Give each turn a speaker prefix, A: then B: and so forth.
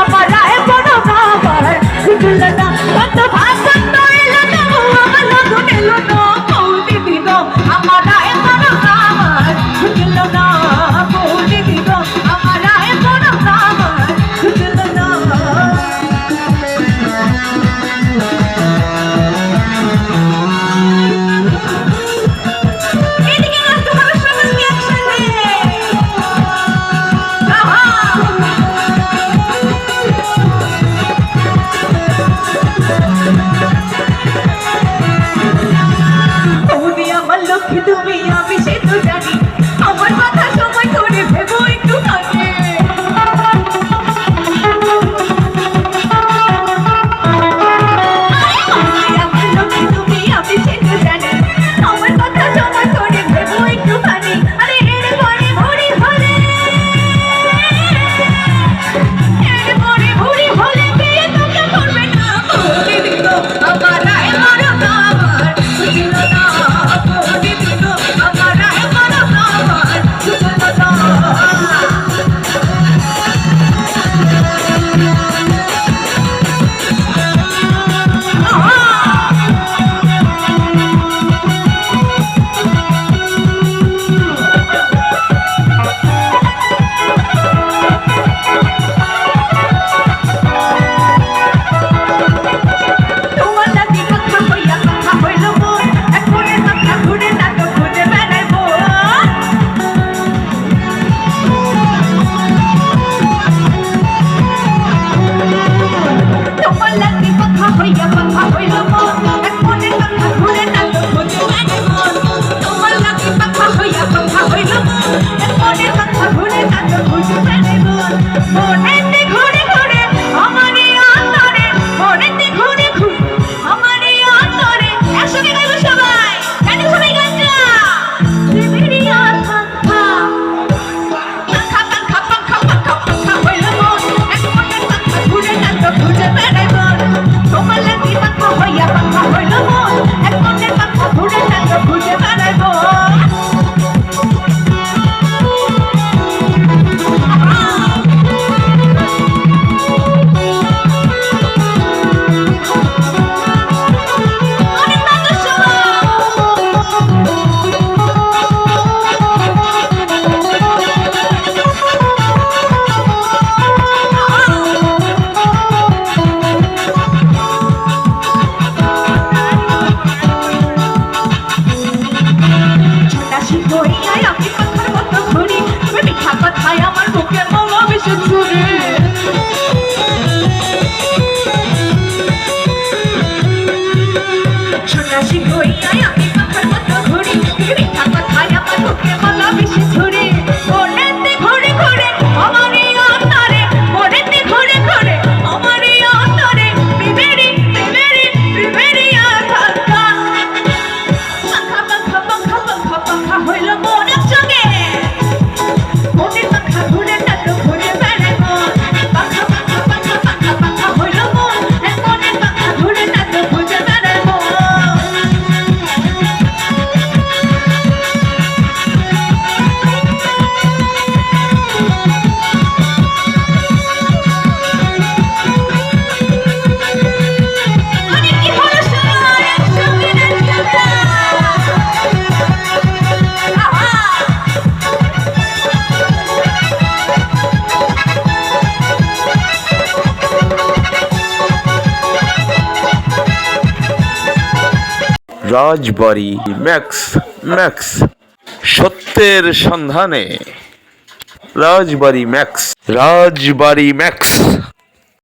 A: আমার I'm not. Bitches
B: Rajbari Max Max. সত্যের সন্ধানে। রাজবাড়ি ম্যাক্স। রাজবাড়ি ম্যাক্স।